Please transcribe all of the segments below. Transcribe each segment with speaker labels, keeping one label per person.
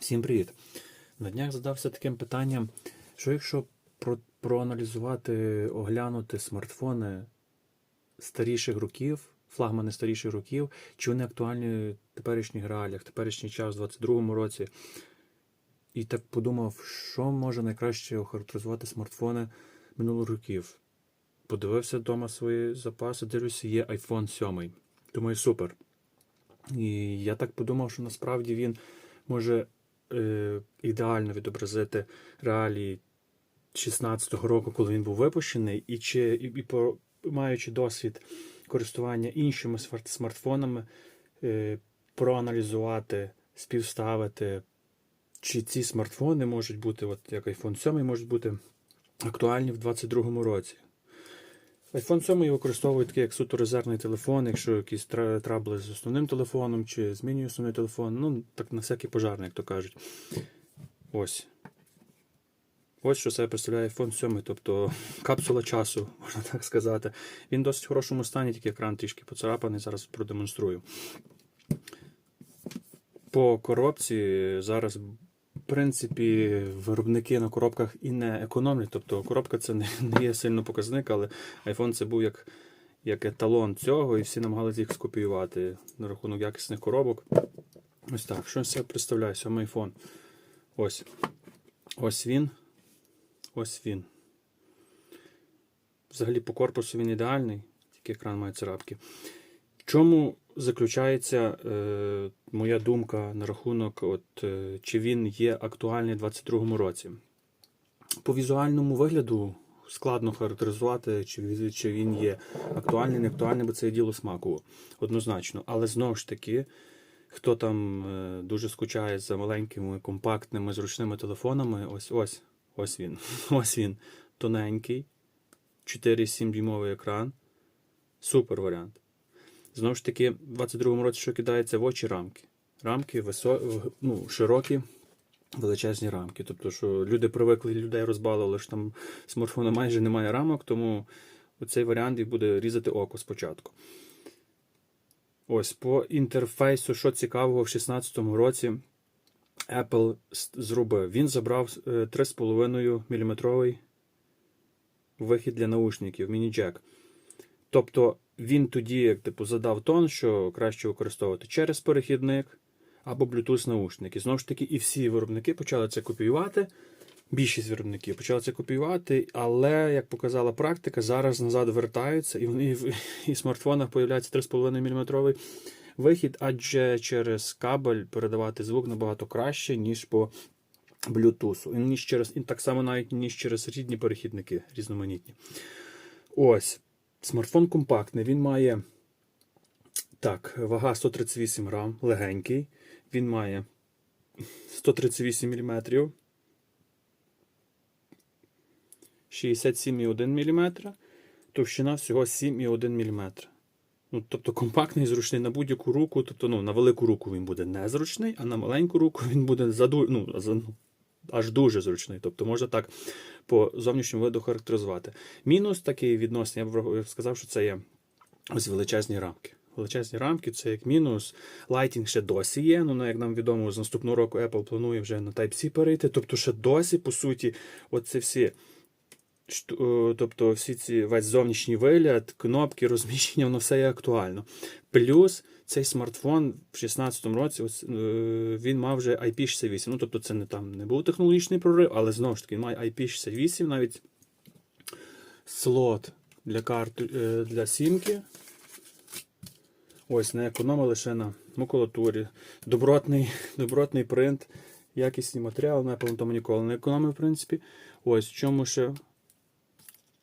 Speaker 1: Всім привіт! На днях задався таким питанням, що якщо про, проаналізувати, оглянути смартфони старіших років, флагмани старіших років, чи вони актуальні в теперішніх реаліях, теперішній час, в 22-му році. І так подумав, що може найкраще охарактеризувати смартфони минулих років. Подивився вдома свої запаси, дивлюся, є iPhone 7. Думаю, супер. І я так подумав, що насправді він може ідеально відобразити реалії 16-го року, коли він був випущений, і чи і, по, маючи досвід користування іншими смартфонами, е, проаналізувати, співставити, чи ці смартфони можуть бути, от як iPhone 7, можуть бути актуальні в 22-му році. iPhone 7 використовує такий як суто резервний телефон, якщо якісь трабли з основним телефоном, чи змінює основний телефон, ну так на всякий пожарний, як то кажуть. Ось. Ось що себе представляє iPhone 7, тобто капсула часу, можна так сказати. Він в досить хорошому стані, тільки екран трішки поцарапаний, зараз продемонструю. По коробці зараз, принципі, виробники на коробках і не економлять. Тобто коробка це не, не є сильно показник, але iPhone це був як, як еталон цього, і всі намагалися їх скопіювати на рахунок якісних коробок. Ось так. Що з себе представляє? Сьомий iPhone. Ось. Ось він. Ось він. Взагалі по корпусу він ідеальний, тільки екран має царапки. Чому заключається е, моя думка на рахунок, от, е, чи він є актуальний у 2022 році? По візуальному вигляду складно характеризувати, чи, чи він є актуальний, не актуальний, бо це є діло смаку однозначно. Але знову ж таки, хто там е, дуже скучає за маленькими, компактними, зручними телефонами, ось ось, ось він. Ось він. Тоненький, 4,7 дюймовий екран. Супер варіант. Знову ж таки, в 22-му році, що кидається в очі рамки. Рамки висо... ну, широкі, величезні рамки. Тобто, що люди привикли, людей розбалили, що там смартфона майже немає рамок, тому цей варіант і буде різати око спочатку. Ось по інтерфейсу, що цікавого, в 16-му році Apple зробив. Він забрав е, 3,5 мм вихід для наушників, міні-джек. Тобто він тоді, як типу, задав тон, що краще використовувати через перехідник або Bluetooth наушники. Знову ж таки, і всі виробники почали це копіювати. Більшість виробників почали це копіювати, але, як показала практика, зараз назад вертаються, і вони в і смартфонах появляється 3,5 мм вихід, адже через кабель передавати звук набагато краще, ніж по Bluetooth. І ніж через, і так само навіть ніж через рідні перехідники різноманітні. Ось. Смартфон компактний, він має так, вага 138 грам, легенький. Він має 138 мм, 67,1 мм, товщина всього 7,1 мм. Ну, тобто компактний, зручний на будь-яку руку, тобто ну, на велику руку він буде незручний, а на маленьку руку він буде заду... ну, ну, аж дуже зручний. Тобто можна так по зовнішньому виду характеризувати. Мінус такий відносний, я б сказав, що це є ось величезні рамки. Величезні рамки це як мінус. Лайтінг ще досі є. Ну, як нам відомо, з наступного року Apple планує вже на Type-C перейти. Тобто, ще досі, по суті, оці всі. Е, Тобто всі ці весь зовнішній вигляд, кнопки, розміщення, воно все є актуально. Плюс цей смартфон в 16-му році е, він мав вже IP68. Ну, тобто, це не там не був технологічний прорив, але знову ж таки він має IP68, навіть слот для карт е, для сімки. Ось не економили лише на макулатурі. Добротний, добротний принт, якісний матеріал, на Apple на тому ніколи не економив, в принципі. Ось в чому ще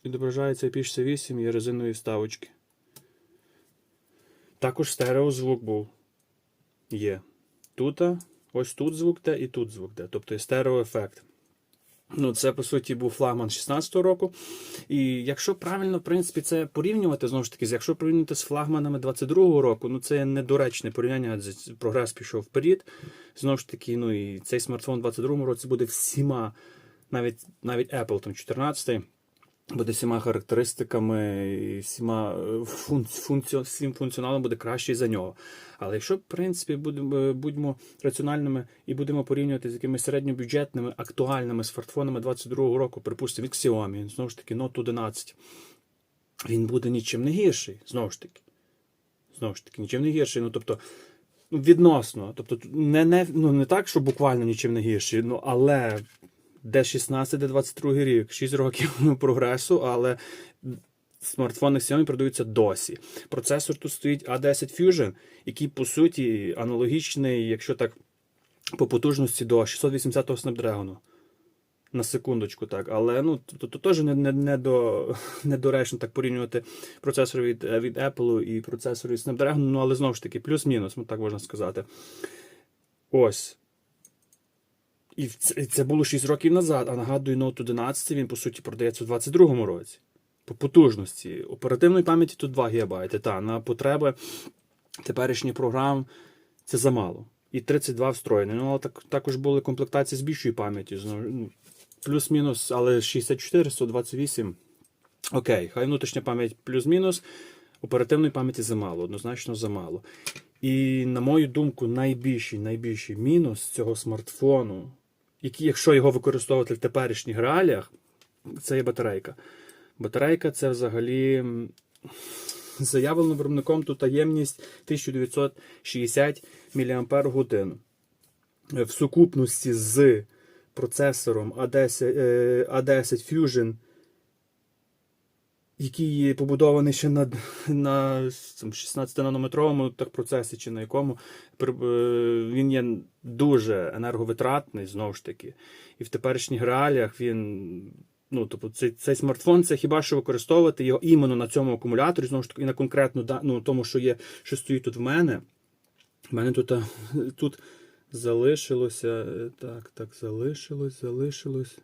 Speaker 1: відображається IP68 є резинові вставочки. Також стереозвук був. Є. Тут, ось тут звук де і тут звук де. Тобто є стереоефект. Ну, це, по суті, був флагман 16-го року. І якщо правильно, в принципі, це порівнювати, знову ж таки, якщо порівнювати з флагманами 22-го року, ну це недоречне порівняння, адже прогрес пішов вперед. Знову ж таки, ну і цей смартфон в 22-му році буде всіма, навіть навіть Apple там 14 буде всіма характеристиками і всіма е, функціо, всім функціоналом буде кращий за нього. Але якщо, в принципі, будемо, будьмо раціональними і будемо порівнювати з якимись середньобюджетними актуальними смартфонами 22-го року, припустимо, від Xiaomi, знову ж таки, Note 11, він буде нічим не гірший, знову ж таки. Знову ж таки, нічим не гірший. Ну, тобто, ну, відносно. Тобто, не, не, ну, не так, що буквально нічим не гірший, ну, але де 16, де 22 рік, 6 років прогресу, але смартфони Xiaomi продаються досі. Процесор тут стоїть A10 Fusion, який, по суті, аналогічний, якщо так, по потужності до 680 го Snapdragon. На секундочку, так. Але ну, то, теж не, не, не до, недоречно так порівнювати процесор від, від Apple і процесор від Snapdragon, ну але знову ж таки, плюс-мінус, ну, так можна сказати. Ось. І це, було 6 років назад. А нагадую, Note 11 він, по суті, продається у 22-му році. По потужності. Оперативної пам'яті тут 2 ГБ. Та, на потреби теперішніх програм це замало. І 32 встроєні. Ну, але так, також були комплектації з більшою пам'яттю. ну, Плюс-мінус, але 64, 128. Окей, хай внутрішня пам'ять плюс-мінус. Оперативної пам'яті замало, однозначно замало. І, на мою думку, найбільший найбільший мінус цього смартфону, який, якщо його використовувати в теперішніх реаліях, це є батарейка. Батарейка це взагалі заявлено виробником тут таємність 1960 мАч. В сукупності з процесором A10, е, A10 Fusion який побудований ще на, на 16-нанометровому так процесі, чи на якому е, він є дуже енерговитратний, знову ж таки. І в теперішніх реаліях він. Ну, тобто цей, цей смартфон це хіба що використовувати його іменно на цьому акумуляторі, знову ж таки, і на конкретно ну, тому, що є, що стоїть тут в мене. У мене тут, а, тут залишилося. е, Так, так, залишилось, залишилось.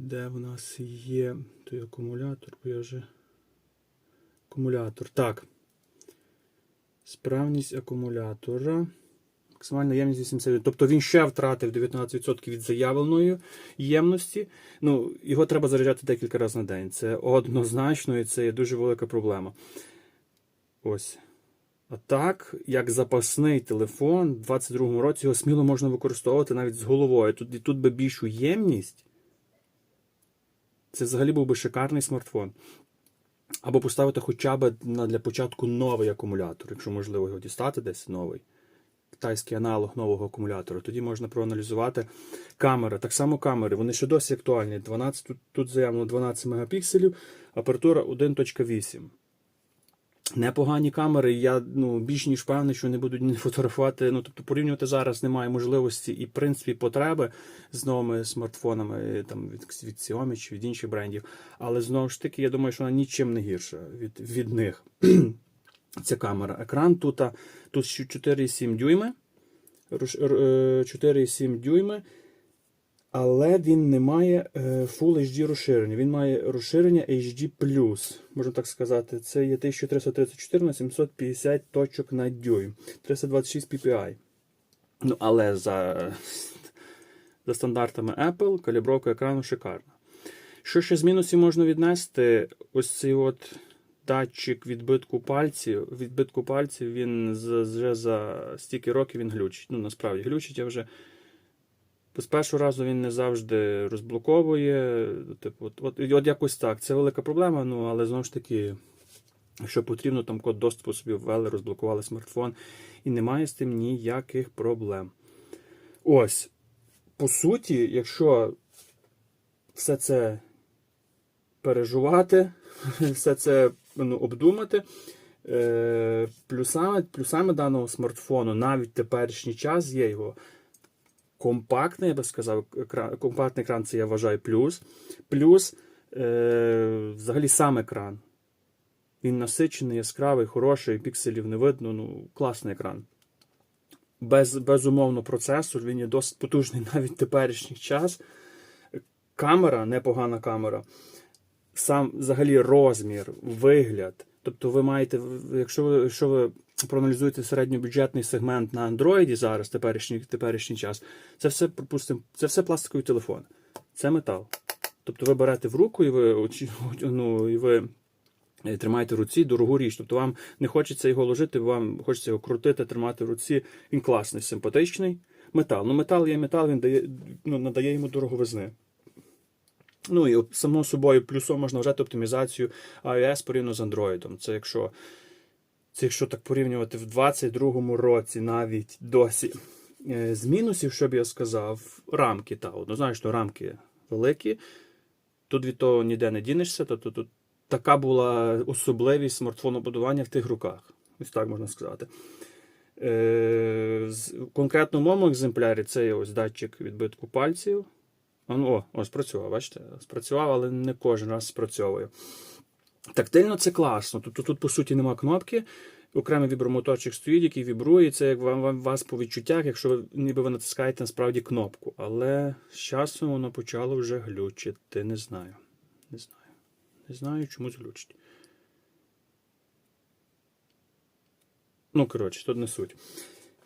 Speaker 1: Де в нас є той акумулятор, бо я вже. Акумулятор. Так. Справність акумулятора. Максимальна ємність 80. Тобто він ще втратив 19% від заявленої ємності. Ну, його треба заряджати декілька разів на день. Це однозначно і це є дуже велика проблема. Ось. А так, як запасний телефон, в 22-му році його сміло можна використовувати навіть з головою. Тут, тут би більшу ємність. Це взагалі був би шикарний смартфон. Або поставити хоча б на, для початку новий акумулятор, якщо можливо його дістати десь новий. Китайський аналог нового акумулятора. Тоді можна проаналізувати камери. Так само камери, вони ще досі актуальні. 12, тут, тут заявлено 12 мегапікселів, апертура 1.8. Непогані камери, я ну, більш ніж впевнений, що вони будуть не фотографувати. Ну, тобто порівнювати зараз немає можливості і, в принципі, потреби з новими смартфонами там, від, від Xiaomi чи від інших брендів. Але знову ж таки, я думаю, що вона нічим не гірша від, від них. Ця камера. Екран тут, тут 4,7 дюйми. Рош- р- е, 4,7 дюйми. Але він не має е, Full HD розширення. Він має розширення HD+, можна так сказати. Це є 1334 на 750 точок на дюйм. 326 ppi. Ну, але за, за стандартами Apple калібровка екрану шикарна. Що ще з мінусів можна віднести? Ось цей от датчик відбитку пальців. Відбитку пальців він вже за стільки років він глючить. Ну, насправді глючить я вже. З першого разу він не завжди розблоковує. Типу, от, от, от якось так. Це велика проблема, ну але знову ж таки, якщо потрібно, там код доступу собі ввели, розблокували смартфон, і немає з тим ніяких проблем. Ось, по суті, якщо все це переживати, все це ну, обдумати. е, Плюсами, плюсами даного смартфону навіть теперішній час є його компактний, я би сказав, екран, компактний екран це я вважаю плюс. Плюс е, взагалі сам екран. Він насичений, яскравий, хороший, пікселів не видно. Ну, класний екран. Без, безумовно, процесор, він є досить потужний навіть в теперішній час. Камера, непогана камера. Сам взагалі розмір, вигляд. Тобто ви маєте, якщо ви, якщо ви проаналізуєте середньобюджетний сегмент на Android зараз, теперішній, теперішній час, це все, припустимо, це все пластикові телефони. Це метал. Тобто ви берете в руку і ви, ну, і ви е, тримаєте в руці дорогу річ. Тобто вам не хочеться його ложити, вам хочеться його крутити, тримати в руці. Він класний, симпатичний. Метал. Ну, метал є метал, він дає, ну, надає йому дороговизни. Ну і само собою плюсом можна вважати оптимізацію iOS порівняно з Android. Це якщо, це якщо так порівнювати в 22-му році навіть досі. Е, З мінусів, що б я сказав, рамки. Та, однозначно, рамки великі. Тут від того ніде не дінешся. Тобто тут така була особливість смартфонобудування в тих руках. Ось так можна сказати. Е, конкретно в моєму екземплярі це ось датчик відбитку пальців. Ну, О, ось спрацював, бачите? Спрацював, але не кожен раз спрацьовує. Тактильно це класно. Тобто тут, по суті, нема кнопки. Окремий вібромоторчик стоїть, який вібрує. Це як вам, вас по відчуттях, якщо ви ніби ви натискаєте насправді кнопку. Але з часом воно почало вже глючити. Не знаю. Не знаю. Не знаю, чомусь глючить. Ну, коротше, тут не суть.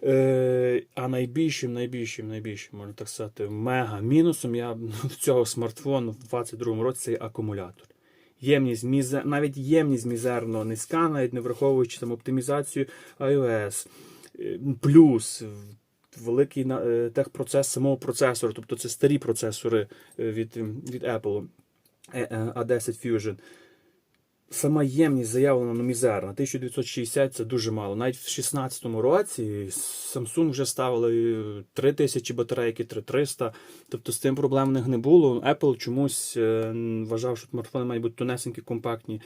Speaker 1: Е, а найбільшим, найбільшим, найбільшим, можна так сказати, мега мінусом я цього смартфону в 22-му році це акумулятор. Ємність мізер... навіть ємність мізерно низька, навіть не враховуючи там оптимізацію iOS. Е, Плюс великий е, техпроцес самого процесора, тобто це старі процесори е, від, від Apple е, е, A10 Fusion. Сама ємність заявлена ну, мізерна. 1960 це дуже мало. Навіть в 16-му році Samsung вже ставили 3000 батарейки, 3300. Тобто з тим проблем в них не було. Apple чомусь е, вважав, що смартфони мають бути тонесенькі, компактні,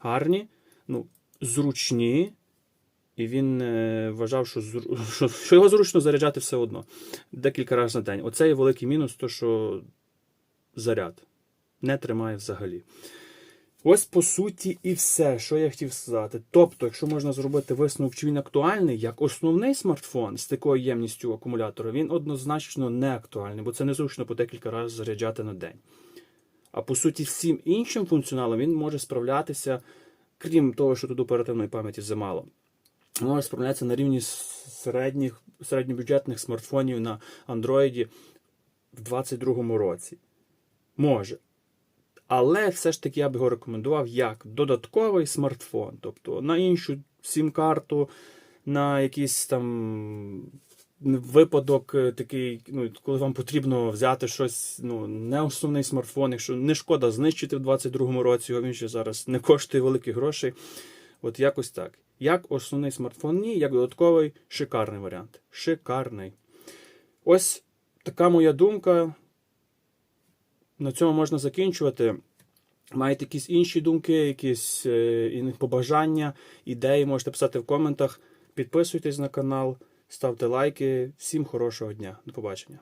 Speaker 1: гарні, ну, зручні. І він е, вважав, що, що, що його зручно заряджати все одно. Декілька разів на день. Оце є великий мінус, то що заряд не тримає взагалі. Ось по суті і все, що я хотів сказати. Тобто, якщо можна зробити висновок, чи він актуальний, як основний смартфон з такою ємністю акумулятора, він однозначно не актуальний, бо це незручно по декілька разів заряджати на день. А по суті, всім іншим функціоналом він може справлятися, крім того, що тут оперативної пам'яті замало. Може справлятися на рівні середніх, середньобюджетних смартфонів на Android в 2022 році. Може. Але все ж таки я б його рекомендував як додатковий смартфон. Тобто на іншу сім-карту, на якийсь там випадок е, такий, ну, коли вам потрібно взяти щось, ну, не основний смартфон, якщо не шкода знищити в 22-му році, його він ще зараз не коштує великих грошей. От якось так. Як основний смартфон, ні, як додатковий шикарний варіант. Шикарний. Ось така моя думка. На цьому можна закінчувати. Маєте якісь інші думки, якісь е, побажання, ідеї, можете писати в коментах. Підписуйтесь на канал, ставте лайки. Всім хорошого дня. До побачення.